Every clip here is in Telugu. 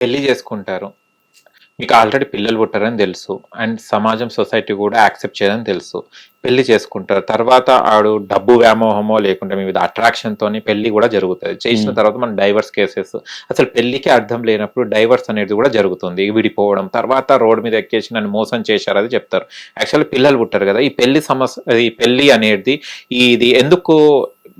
పెళ్ళి చేసుకుంటారు. మీకు ఆల్రెడీ పిల్లలు పుట్టారని తెలుసు. అండ్ సమాజం సొసైటీ కూడా యాక్సెప్ట్ చేయదని తెలుసు. పెళ్ళి చేసుకుంటారు. తర్వాత ఆడు డబ్బు వ్యామోహమో లేకుంటే మీ మీద అట్రాక్షన్ తోని పెళ్ళి కూడా జరుగుతుంది. చేసిన. తర్వాత మన డైవర్స్ కేసెస్. అసలు పెళ్ళికి అర్థం లేనప్పుడు డైవర్స్ అనేది కూడా జరుగుతుంది. విడిపోవడం. తర్వాత రోడ్ మీద ఎక్కేసి నన్ను మోసం చేశారు అది చెప్తారు. యాక్చువల్లీ పిల్లలు పుట్టారు కదా. ఈ పెళ్ళి సమస్య ఈ పెళ్ళి అనేది ఇది ఎందుకు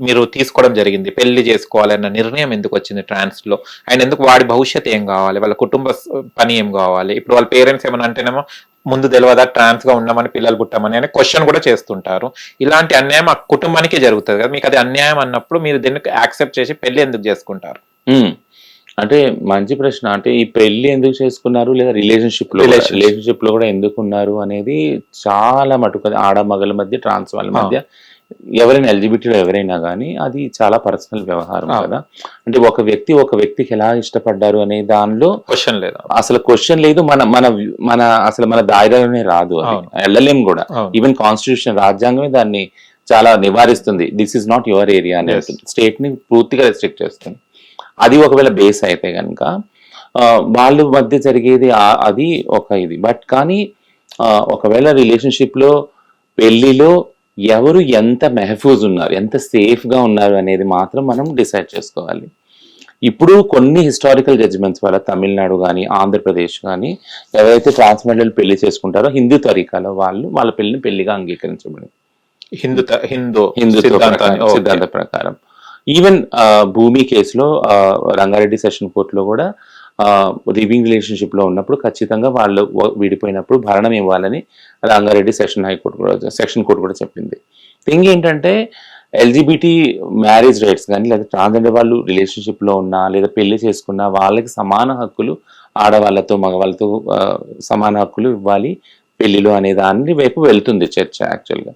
మీరు తీసుకోవడం జరిగింది. పెళ్ళి చేసుకోవాలన్న నిర్ణయం ఎందుకు వచ్చింది ట్రాన్స్లో అండ్ ఎందుకు వాడి భవిష్యత్ ఏం కావాలి? వాళ్ళ కుటుంబ పని ఏం కావాలి? ఇప్పుడు వాళ్ళ పేరెంట్స్ ఏమైనా అంటేనేమో ముందు తెలియదా ట్రాన్స్గా ఉండమని పిల్లలు పుట్టమని అనే క్వశ్చన్ కూడా చేస్తుంటారు. ఇలాంటి అన్యాయం ఆ కుటుంబానికే జరుగుతుంది కదా. మీకు అది అన్యాయం అన్నప్పుడు మీరు దీన్ని యాక్సెప్ట్ చేసి పెళ్ళి ఎందుకు చేసుకుంటారు. అంటే మంచి ప్రశ్న. అంటే ఈ పెళ్ళి ఎందుకు చేసుకున్నారు? లేదా రిలేషన్షిప్లో. రిలేషన్షిప్లో కూడా ఎందుకు ఉన్నారు అనేది చాలా మటుకు ఆడ మగల మధ్య ట్రాన్స్ వాళ్ళ మధ్య ఎవరైనా ఎలిజిబిలిటీ ఎవరైనా కానీ అది చాలా పర్సనల్ వ్యవహారం. కదా అంటే ఒక వ్యక్తి ఒక వ్యక్తికి ఎలా ఇష్టపడ్డారు అనే దానిలో క్వశ్చన్ లేదా అసలు క్వశ్చన్ లేదు మన మన మన అసలు మన దాయిలోనే రాదు. వెళ్ళలేం కూడా. ఈవెన్ కాన్స్టిట్యూషన్ రాజ్యాంగమే దాన్ని చాలా నివారిస్తుంది this is not your area అని. స్టేట్ని పూర్తిగా రెస్ట్రిక్ట్ చేస్తుంది అది ఒకవేళ బేస్ అయితే కనుక వాళ్ళ మధ్య జరిగేది అది ఒక ఇది బట్ కానీ ఒకవేళ రిలేషన్షిప్లో పెళ్ళిలో ఎవరు ఎంత మెహఫూజ్ ఉన్నారు ఎంత సేఫ్గా ఉన్నారు అనేది మాత్రం మనం డిసైడ్ చేసుకోవాలి ఇప్పుడు కొన్ని హిస్టారికల్ జడ్జిమెంట్స్ వల్ల తమిళనాడు కానీ ఆంధ్రప్రదేశ్ కానీ ఎవరైతే ట్రాన్స్మెండల్ పెళ్ళి చేసుకుంటారో హిందూ తరీకాలో వాళ్ళు వాళ్ళ పెళ్ళిని పెళ్ళిగా అంగీకరించబడింది హిందూ హిందూ ఓకే. సిద్ధాంత ప్రకారం ఈవెన్ భూమి కేసులో రంగారెడ్డి సెషన్ కోర్టులో కూడా లివింగ్ రిలేషన్షిప్లో ఉన్నప్పుడు ఖచ్చితంగా వాళ్ళు విడిపోయినప్పుడు భరణం ఇవ్వాలని రంగారెడ్డి సెషన్ హైకోర్టు కూడా సెక్షన్ కోర్టు కూడా చెప్పింది. థింగ్ ఏంటంటే ఎల్జిబిటి మ్యారేజ్ రైట్స్ కానీ లేదా ట్రాన్స్జెండర్ వాళ్ళు రిలేషన్షిప్లో ఉన్నా లేదా పెళ్ళి చేసుకున్నా వాళ్ళకి సమాన హక్కులు ఆడవాళ్ళతో మగవాళ్ళతో సమాన హక్కులు ఇవ్వాలి పెళ్ళిలో అనే దాని వైపు వెళ్తుంది చర్చ యాక్చువల్గా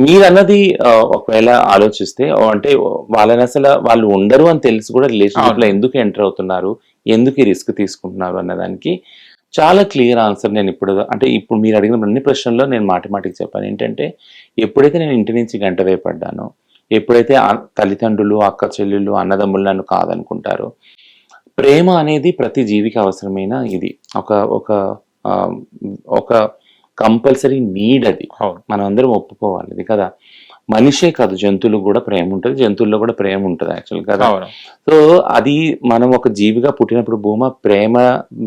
మీరు అన్నది ఆ, ఒకవేళ ఆలోచిస్తే అంటే వాళ్ళని అసలు వాళ్ళు ఉండరు అని తెలిసి కూడా రిలేషన్షిప్లో. ఎందుకు ఎంటర్ అవుతున్నారు? ఎందుకు ఈ రిస్క్ తీసుకుంటున్నారు అన్నదానికి చాలా క్లియర్ ఆన్సర్ నేను ఇప్పుడు అంటే ఇప్పుడు మీరు అడిగిన అన్ని ప్రశ్నల్లో నేను మాటి మాటికి చెప్పాను. ఏంటంటే ఎప్పుడైతే నేను ఇంటి నుంచి గంట వేపడ్డానో ఎప్పుడైతే తల్లిదండ్రులు అక్క చెల్లెళ్ళు అన్నదమ్ములు నన్ను కాదనుకుంటారో ప్రేమ అనేది ప్రతి జీవికి అవసరమైన ఇది. ఒక ఒక ఒక కంపల్సరీ నీడ్ అది. మనం అందరం ఒప్పుకోవాలి. ఇది కదా? మనిషే కాదు జంతువులకు కూడా ప్రేమ ఉంటుంది జంతువుల్లో కూడా ప్రేమ ఉంటుంది యాక్చువల్ కదా. సో అది మనం ఒక జీవిగా పుట్టినప్పుడు భూమ ప్రేమ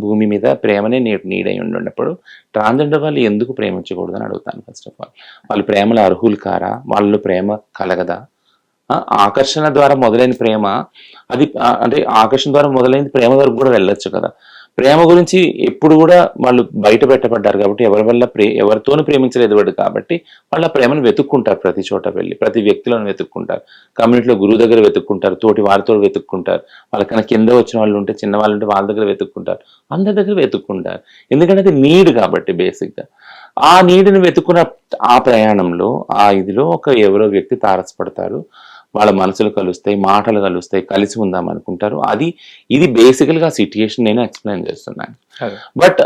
భూమి మీద ప్రేమనే నీడ్ నీడ్ అయి ఉన్నప్పుడు ట్రాన్స్జెండర్ వాళ్ళు ఎందుకు ప్రేమించకూడదు అని అడుగుతాను ఫస్ట్ ఆఫ్ ఆల్ వాళ్ళు ప్రేమలో అర్హులు కారా? వాళ్ళలో ప్రేమ కలగదా? ఆకర్షణ ద్వారా మొదలైన ప్రేమ అది అంటే ఆకర్షణ ద్వారా మొదలైన ప్రేమ వరకు కూడా వెళ్ళొచ్చు కదా. ప్రేమ గురించి ఎప్పుడు కూడా వాళ్ళు బయట పెట్టబడ్డారు కాబట్టి ఎవరి వల్ల ప్రే ఎవరితోనూ ప్రేమించలేదు వాడు కాబట్టి వాళ్ళ ప్రేమను వెతుక్కుంటారు ప్రతి చోట వెళ్ళి ప్రతి వ్యక్తిలోనూ వెతుక్కుంటారు. కమ్యూనిటీలో గురువు దగ్గర వెతుక్కుంటారు తోటి వారితో వెతుక్కుంటారు. వాళ్ళకన్నా కింద వచ్చిన వాళ్ళు ఉంటే చిన్న వాళ్ళు ఉంటే వాళ్ళ దగ్గర వెతుక్కుంటారు. అందరి దగ్గర వెతుక్కుంటారు. ఎందుకంటే అది నీడ్ కాబట్టి బేసిక్గా. ఆ నీడుని వెతుక్కున్న ఆ ప్రయాణంలో ఆ ఇదిలో ఒక ఎవరో వ్యక్తి తారసపడతారు. వాళ్ళ మనసులు కలుస్తాయి మాటలు కలుస్తాయి కలిసి ఉందాం అనుకుంటారు. అది ఇది బేసికల్గా సిట్యుయేషన్ నేను ఎక్స్ప్లెయిన్ చేస్తున్నాను. బట్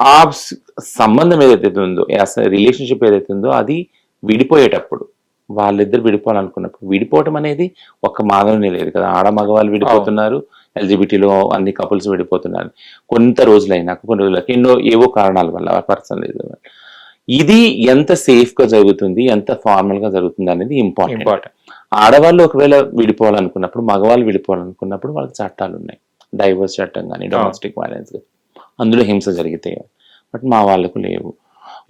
ఆ స్- సంబంధం ఏదైతే ఉందో రిలేషన్షిప్ ఏదైతే ఉందో అది విడిపోయేటప్పుడు వాళ్ళిద్దరు విడిపోవాలనుకున్నప్పుడు విడిపోవటం అనేది ఒక మాగనే లేదు కదా. ఆడ మగవాళ్ళు విడిపోతున్నారు ఎల్జిబిటీలో అన్ని కపుల్స్ విడిపోతున్నారు. కొంత రోజులైనాక కొన్ని రోజులకి ఎన్నో ఏవో కారణాల వల్ల పర్సన్ లేదు ఇది ఎంత సేఫ్గా జరుగుతుంది ఎంత ఫార్మల్గా జరుగుతుంది అనేది ఇంపార్టెంట్ ఇంపార్టెంట్ ఆడవాళ్ళు ఒకవేళ విడిపోవాలనుకున్నప్పుడు మగవాళ్ళు విడిపోవాలనుకున్నప్పుడు వాళ్ళకి చట్టాలు ఉన్నాయి డైవర్స్ చట్టం కానీ డొమెస్టిక్ వైలెన్స్ అందులో హింస జరిగితే బట్ మా వాళ్ళకు లేవు.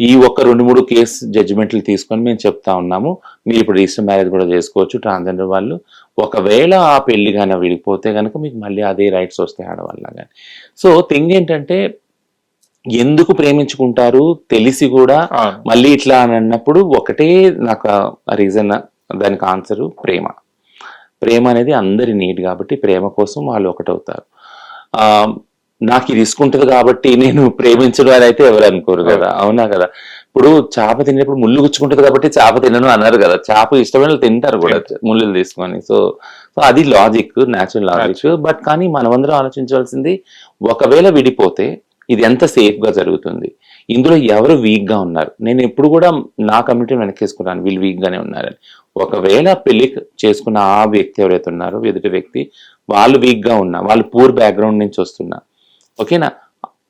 ఈ ఒక్క రెండు మూడు కేసు జడ్జిమెంట్లు తీసుకొని మేము చెప్తా ఉన్నాము. మీరు ఇప్పుడు రిజిస్టర్ మ్యారేజ్ కూడా చేసుకోవచ్చు ట్రాన్స్జెండర్ వాళ్ళు. ఒకవేళ ఆ పెళ్ళి కానీ విడిపోతే కనుక మీకు మళ్ళీ అదే రైట్స్ వస్తాయి ఆడవాళ్ళ కానీ సో థింగ్ ఏంటంటే ఎందుకు ప్రేమించుకుంటారు తెలిసి కూడా మళ్ళీ ఇట్లా అని అన్నప్పుడు ఒకటే నాకు రీజన్ దానికి ఆన్సర్ ప్రేమ. ప్రేమ అనేది అందరి నీడ్ కాబట్టి ప్రేమ కోసం వాళ్ళు ఒకటవుతారు. ఆ నాకు ఇది రిస్క్ ఉంటుంది కాబట్టి నేను ప్రేమించడం అని అయితే ఎవరు అనుకోరు కదా. అవునా కదా? ఇప్పుడు చేప తినేప్పుడు ముళ్ళు గుచ్చుకుంటుంది కాబట్టి చేప తినను అన్నారు కదా. చేప ఇష్టమైన తింటారు కూడా ముళ్ళు తీసుకొని. సో సో అది లాజిక్ న్యాచురల్ లాజిక్ బట్ కానీ మనమందరం ఆలోచించవలసింది ఒకవేళ విడిపోతే ఇది ఎంత సేఫ్గా జరుగుతుంది? ఇందులో ఎవరు వీక్గా ఉన్నారు? నేను ఎప్పుడు కూడా నా కమ్యూనిటీ వెనకేసుకున్నాను వీళ్ళు వీక్గానే ఉన్నారని. ఒకవేళ పెళ్ళి చేసుకున్న ఆ వ్యక్తి ఎవరైతే ఉన్నారో ఎదుటి వ్యక్తి వాళ్ళు వీక్గా ఉన్నా వాళ్ళు పూర్ బ్యాక్గ్రౌండ్ నుంచి వస్తున్నా ఓకేనా?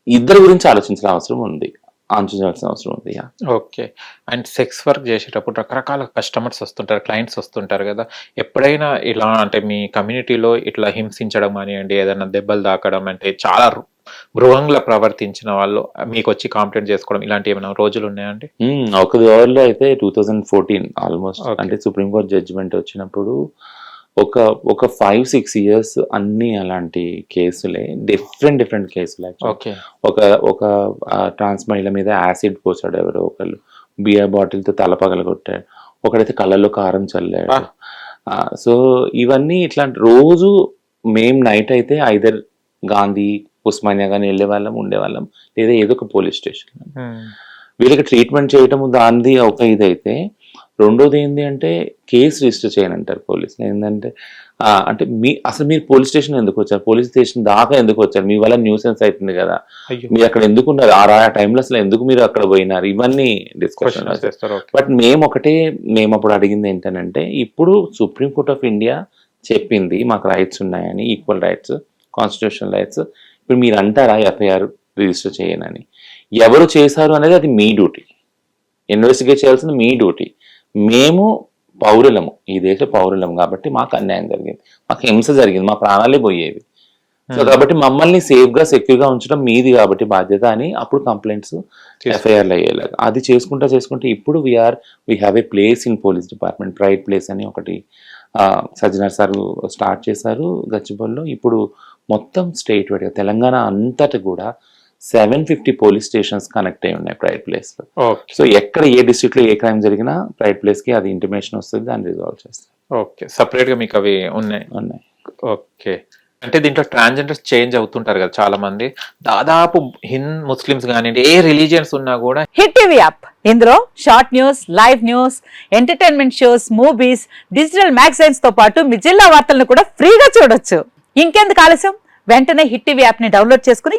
ఇద్దరు గురించి ఆలోచించాల్సిన అవసరం ఉంది. ఆలోచించాల్సిన అవసరం ఉంది yeah okay and sex work చేసేటప్పుడు రకరకాల కస్టమర్స్ వస్తుంటారు క్లయింట్స్ వస్తుంటారు కదా ఎప్పుడైనా ఇలా అంటే మీ కమ్యూనిటీలో ఇట్లా హింసించడం కానివ్వండి ఏదైనా దెబ్బలు తాకడం అంటే చాలా గృహంగా ప్రవర్తించిన వాళ్ళు మీకు వచ్చి కంప్లైంట్ చేసుకోవడం ఇలాంటి ఏమైనా రోజులు ఉన్నాయండి. ఒక దోర్లో అయితే టూ థౌజండ్ ఫోర్టీన్ ఆల్మోస్ట్. అంటే సుప్రీంకోర్టు జడ్జిమెంట్ వచ్చినప్పుడు ఒక ఒక ఫైవ్ సిక్స్ ఇయర్స్ అన్ని అలాంటి కేసులే డిఫరెంట్ డిఫరెంట్ కేసులు. ఓకే ఒక ఒక ట్రాన్స్ మహిళ మీద యాసిడ్ పోసాడు ఎవరో ఒకళ్ళు. బియర్ బాటిల్తో తల పగలగొట్టాడు. ఒకడైతే కళ్ళల్లో కారం చల్లాడు. సో ఇవన్నీ ఇట్లాంటి రోజు మేం నైట్ అయితే ఐదర్ గాంధీ ఉస్మానియా కానీ వెళ్ళే వాళ్ళం ఉండేవాళ్ళం లేదా ఏదో ఒక పోలీస్ స్టేషన్ వీళ్ళకి ట్రీట్మెంట్ చేయటం దానిది ఒక ఇదైతే రెండోది ఏంటి అంటే కేసు రిజిస్టర్ చేయనంటారు పోలీసులు. ఏంటంటే అంటే మీ అసలు మీరు పోలీస్ స్టేషన్ ఎందుకు వచ్చారు? పోలీస్ స్టేషన్ దాకా ఎందుకు వచ్చారు? మీ వల్ల న్యూసెన్స్ అవుతుంది కదా. మీరు అక్కడ ఎందుకు ఉన్నారు? ఆ టైంలో అసలు ఎందుకు మీరు అక్కడ పోయినారు? ఇవన్నీ డిస్కషన్ బట్ మేము ఒకటే మేము అప్పుడు అడిగింది ఏంటంటే ఇప్పుడు సుప్రీం కోర్ట్ ఆఫ్ ఇండియా చెప్పింది మాకు రైట్స్ ఉన్నాయని ఈక్వల్ రైట్స్ కాన్స్టిట్యూషనల్ రైట్స్ ఇప్పుడు మీరు అంటారా ఎఫ్ఐఆర్ రిజిస్టర్ చేయనని? ఎవరు చేశారు అనేది అది మీ డ్యూటీ. ఇన్వెస్టిగేట్ చేయాల్సింది మీ డ్యూటీ. మేము పౌరులము. ఈ దేశ పౌరులము కాబట్టి మాకు అన్యాయం జరిగింది. మాకు హింస జరిగింది. మా ప్రాణాలే పోయేవి. సో కాబట్టి మమ్మల్ని సేఫ్గా సెక్యూర్గా ఉంచడం మీది కాబట్టి బాధ్యత అని అప్పుడు కంప్లైంట్స్ ఎఫ్ఐఆర్ అయ్యేలాగా. అది చేసుకుంటా చేసుకుంటే ఇప్పుడు we're we have a place in police department pride place అని ఒకటి సజ్జనర్ సార్ స్టార్ట్ చేశారు గచ్చిబౌలిలో. ఇప్పుడు మొత్తం స్టేట్ వైడ్గా తెలంగాణ అంతటి కూడా seven fifty police stations connect అయి ఉన్నాయి ప్రైడ్ ప్లేస్లో. ఓకే. సో ఎక్కడ ఏ డిస్ట్రిక్ట్లో ఏ క్రైమ్ జరిగినా ప్రైడ్ ప్లేస్కి అది ఇంటిమేషన్ వస్తుంది దాన్ని రిజాల్వ్ చేస్తారు. ఓకే. సపరేట్గా మీకు అవి ఉన్నాయి. ఉన్నాయి. ఓకే. అంటే దీంట్లో ట్రాన్స్జెండర్స్ చేంజ్ అవుతుంటారు కదా చాలా మంది దాదాపు హింద్ ముస్లిమ్స్ కానివ్వండి ఏ రిలీజియన్స్ ఉన్నా కూడా హిట్ టీవీ యాప్ ఇందులో short news live news entertainment shows movies digital మ్యాగజైన్స్తో పాటు మీ జిల్లా వార్తలను కూడా ఫ్రీగా చూడొచ్చు. ఇంకెందుకు ఆలస్యం? వెంటనే హిట్ టీవీ యాప్ని డౌన్లోడ్ చేసుకుని